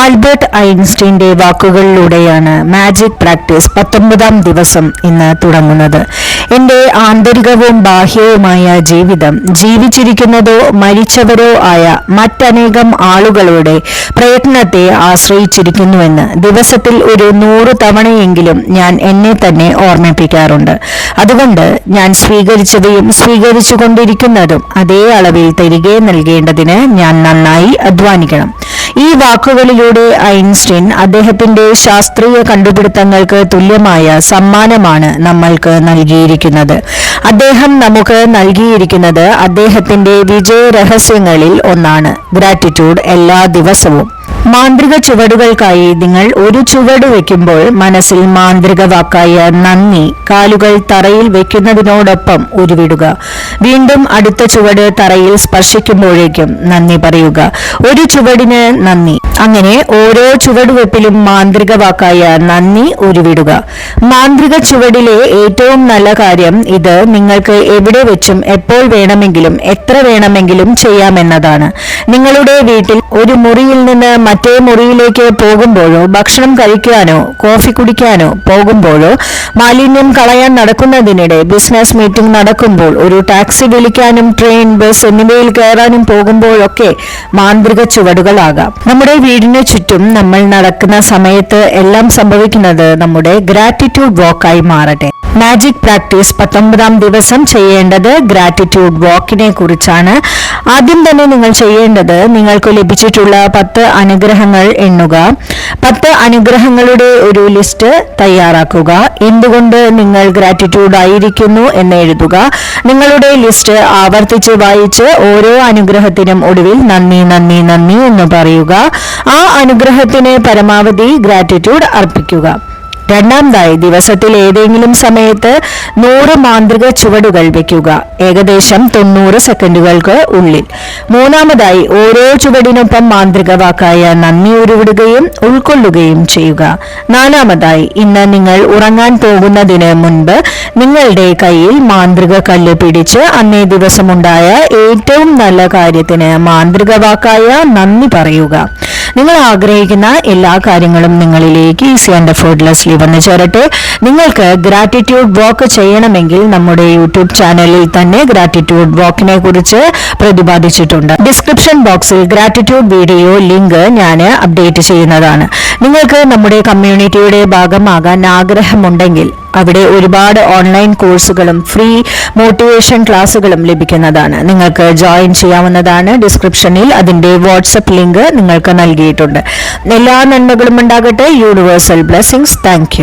Albert ഐൻസ്റ്റീന്റെ വാക്കുകളിലൂടെയാണ് magic practice പത്തൊമ്പതാം ദിവസം ഇന്ന് തുടങ്ങുന്നത്. എന്റെ ആന്തരികവും ബാഹ്യവുമായ ജീവിതം ജീവിച്ചിരിക്കുന്നതോ മരിച്ചവരോ ആയ മറ്റനേകം ആളുകളുടെ പ്രയത്നത്തെ ആശ്രയിച്ചിരിക്കുന്നുവെന്ന് ദിവസത്തിൽ ഒരു നൂറ് തവണയെങ്കിലും ഞാൻ എന്നെ തന്നെ ഓർമ്മിപ്പിക്കാറുണ്ട്. അതുകൊണ്ട് ഞാൻ സ്വീകരിച്ചവയും സ്വീകരിച്ചുകൊണ്ടിരിക്കുന്നതും അതേ അളവിൽ തിരികെ നൽകേണ്ടതിന് ഞാൻ നന്നായി അധ്വാനിക്കണം. ഈ വാക്കുകളിലൂടെ ഐൻസ്റ്റീൻ അദ്ദേഹത്തിന്റെ ശാസ്ത്രീയ കണ്ടുപിടുത്തങ്ങൾക്ക് തുല്യമായ സമ്മാനമാണ് നമ്മൾക്ക് നൽകിയിരിക്കുന്നത്. അദ്ദേഹം നമുക്ക് നൽകിയിരിക്കുന്നത് അദ്ദേഹത്തിന്റെ വിജയ രഹസ്യങ്ങളിൽ ഒന്നാണ്. ഗ്രാറ്റിറ്റ്യൂഡ് എല്ലാ ദിവസവും. മാന്ത്രിക ചുവടുകൾക്കായി നിങ്ങൾ ഒരു ചുവട് വയ്ക്കുമ്പോൾ മനസ്സിൽ മാന്ത്രിക വാക്കായ നന്ദി കാലുകൾ തറയിൽ വെക്കുന്നതിനോടൊപ്പം ഉരുവിടുക. വീണ്ടും അടുത്ത ചുവട് തറയിൽ സ്പർശിക്കുമ്പോഴേക്കും നന്ദി പറയുക. ഒരു ചുവടിന് നന്ദി. അങ്ങനെ ഓരോ ചുവടുവെപ്പിലും മാന്ത്രിക വാക്കായ നന്ദി ഉരുവിടുക. മാന്ത്രിക ചുവടിലെ ഏറ്റവും നല്ല കാര്യം ഇത് നിങ്ങൾക്ക് എവിടെ വെച്ചും എപ്പോൾ വേണമെങ്കിലും എത്ര വേണമെങ്കിലും ചെയ്യാമെന്നതാണ്. നിങ്ങളുടെ വീട്ടിൽ ഒരു മുറിയിൽ നിന്ന് മറ്റേ മുറിയിലേക്ക് പോകുമ്പോഴോ ഭക്ഷണം കഴിക്കാനോ കോഫി കുടിക്കാനോ പോകുമ്പോഴോ മാലിന്യം കളയാൻ നടക്കുന്നതിനിടെ ബിസിനസ് മീറ്റിംഗ് നടക്കുമ്പോൾ ഒരു ടാക്സി വിളിക്കാനും ട്രെയിൻ ബസ് എന്നിവയിൽ കയറാനും പോകുമ്പോഴൊക്കെ മാന്ത്രിക ചുവടുകളാകാം. നമ്മുടെ വീടിന് ചുറ്റും നമ്മൾ നടക്കുന്ന സമയത്ത് എല്ലാം സംഭവിക്കുന്നത് നമ്മുടെ ഗ്രാറ്റിറ്റ്യൂഡ് വാക്കായി മാറട്ടെ. മാജിക് പ്രാക്ടീസ് പത്തൊമ്പതാം ദിവസം ചെയ്യേണ്ടത് ഗ്രാറ്റിറ്റ്യൂഡ് വാക്കിനെ കുറിച്ചാണ്. ആദ്യം തന്നെ നിങ്ങൾ ചെയ്യേണ്ടത് നിങ്ങൾക്ക് ലഭിച്ചിട്ടുള്ള പത്ത് അനുഗ്രഹങ്ങൾ എണ്ണുക. പത്ത് അനുഗ്രഹങ്ങളുടെ ഒരു ലിസ്റ്റ് തയ്യാറാക്കുക. എന്തുകൊണ്ട് നിങ്ങൾ ഗ്രാറ്റിറ്റ്യൂഡ് ആയിരിക്കുന്നു എന്ന് എഴുതുക. നിങ്ങളുടെ ലിസ്റ്റ് ആവർത്തിച്ച് വായിച്ച് ഓരോ അനുഗ്രഹത്തിനും ഒടുവിൽ നന്ദി നന്ദി നന്ദി എന്ന് പറയുക. ആ അനുഗ്രഹത്തിന് പരമാവധി ഗ്രാറ്റിറ്റ്യൂഡ് അർപ്പിക്കുക. രണ്ടാമതായി ദിവസത്തിൽ ഏതെങ്കിലും സമയത്ത് നൂറ് മാന്ത്രിക ചുവടുകൾ വയ്ക്കുക ഏകദേശം തൊണ്ണൂറ് സെക്കൻഡുകൾക്ക് ഉള്ളിൽ. മൂന്നാമതായി ഓരോ ചുവടിനൊപ്പം മാന്ത്രിക വാക്കായ നന്ദി ഉരുവിടുകയും ഉൾക്കൊള്ളുകയും ചെയ്യുക. നാലാമതായി ഇന്ന് നിങ്ങൾ ഉറങ്ങാൻ പോകുന്നതിന് മുൻപ് നിങ്ങളുടെ കയ്യിൽ മാന്ത്രിക കല്ല് പിടിച്ച് അന്നേ ദിവസമുണ്ടായ ഏറ്റവും നല്ല കാര്യത്തിന് മാന്ത്രിക വാക്കായ നന്ദി പറയുക. നിങ്ങൾ ആഗ്രഹിക്കുന്ന എല്ലാ കാര്യങ്ങളും നിങ്ങളിലേക്ക് ഈസി ആൻഡ് അഫോർഡ്ലെസ്ലി വന്നു ചേരട്ടെ. നിങ്ങൾക്ക് ഗ്രാറ്റിറ്റ്യൂഡ് വാക്ക് ചെയ്യണമെങ്കിൽ നമ്മുടെ യൂട്യൂബ് ചാനലിൽ തന്നെ ഗ്രാറ്റിറ്റ്യൂഡ് വാക്കിനെ കുറിച്ച് പ്രതിപാദിച്ചിട്ടുണ്ട്. ഡിസ്ക്രിപ്ഷൻ ബോക്സിൽ ഗ്രാറ്റിറ്റ്യൂഡ് വീഡിയോ ലിങ്ക് ഞാൻ അപ്ഡേറ്റ് ചെയ്യുന്നതാണ്. നിങ്ങൾക്ക് നമ്മുടെ കമ്മ്യൂണിറ്റിയുടെ ഭാഗമാകാൻ ആഗ്രഹമുണ്ടെങ്കിൽ അവിടെ ഒരുപാട് ഓൺലൈൻ കോഴ്സുകളും ഫ്രീ മോട്ടിവേഷൻ ക്ലാസ്സുകളും ലഭിക്കുന്നതാണ്. നിങ്ങൾക്ക് ജോയിൻ ചെയ്യാവുന്നതാണ് ഡിസ്ക്രിപ്ഷനിൽ അതിന്റെ വാട്സപ്പ് ലിങ്ക് നിങ്ങൾക്ക് നൽകിയിട്ടുണ്ട്. എല്ലാ നന്മകളും ഉണ്ടാകട്ടെ. Universal blessings thank